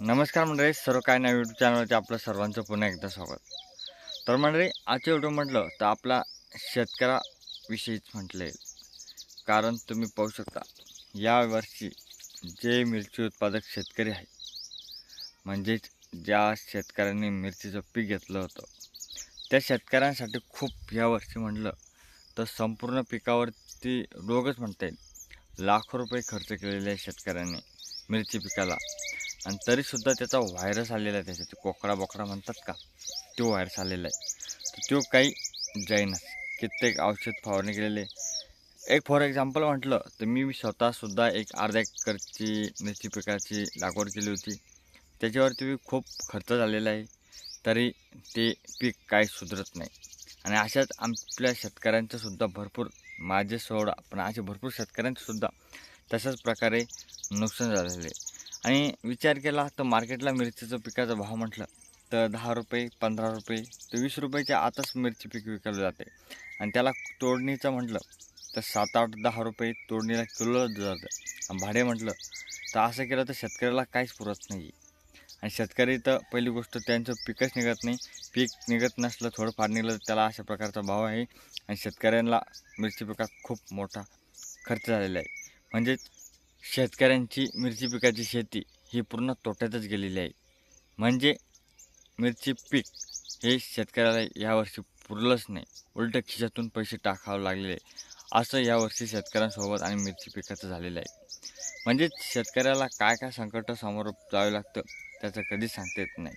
नमस्कार मंडळी सर्व काय नाही यूट्यूब चॅनलवरती आपलं सर्वांचं पुन्हा एकदा स्वागत. तर मंडळी आजच्या व्हिडिओ म्हटलं तर आपला शेतकऱ्याविषयीच म्हटलं येईल. कारण तुम्ही पाहू शकता यावर्षी जे मिरची उत्पादक शेतकरी आहे म्हणजेच ज्या शेतकऱ्यांनी मिरचीचं पीक घेतलं होतं त्या शेतकऱ्यांसाठी खूप यावर्षी म्हटलं तर संपूर्ण पिकावरती रोगच म्हणता येईल. लाखो रुपये खर्च केलेले आहे शेतकऱ्यांनी मिरची पिकाला. आणि तरीसुद्धा त्याचा व्हायरस आलेला आहे त्याच्यात. कोकडा बोकडा म्हणतात का? तो व्हायरस आलेला आहे. तर तो काही जाईनच कित्येक औषध फवारणी केलेले. एक फॉर एक्झाम्पल म्हटलं तर मी स्वतःसुद्धा एक अर्ध्या एकरची मिरची पिकाची लागवड केली होती. त्याच्यावरती खूप खर्च झालेला आहे. तरी ते पीक काही सुधरत नाही. आणि अशाच आपल्या शेतकऱ्यांचंसुद्धा भरपूर माझे सोडा पण असे भरपूर शेतकऱ्यांचंसुद्धा तशाच प्रकारे नुकसान झालेले आहे. आणि विचार केला तर मार्केटला मिरचीचं पिकाचा भाव म्हटलं तर दहा रुपये पंधरा रुपये ते वीस रुपयाच्या आतच मिरची पीक विकलं जाते. आणि त्याला तोडणीचं म्हटलं तर सात आठ दहा रुपये तोडणीला किलो जातं. आणि भाडे म्हटलं तर असं केलं तर शेतकऱ्याला काहीच पुरत नाही. आणि शेतकरी तर पहिली गोष्ट त्यांचं पिकच निघत नाही. पीक निघत नसलं थोडंफार निघलं तर त्याला अशा प्रकारचा भाव आहे. आणि शेतकऱ्यांना मिरची पिकात खूप मोठा खर्च झालेला आहे. म्हणजेच शेतकऱ्यांची मिरची पिकाची शेती ही पूर्ण तोट्यातच गेलेली आहे. म्हणजे मिरची पीक हे शेतकऱ्याला यावर्षी पुरलंच नाही. उलटं खिशातून पैसे टाकावं लागलेले असं यावर्षी शेतकऱ्यांसोबत आणि मिरची पिकाचं झालेलं आहे. म्हणजेच शेतकऱ्याला काय काय संकट सामोरं जावे लागतं त्याचं कधीच सांगता येत नाही.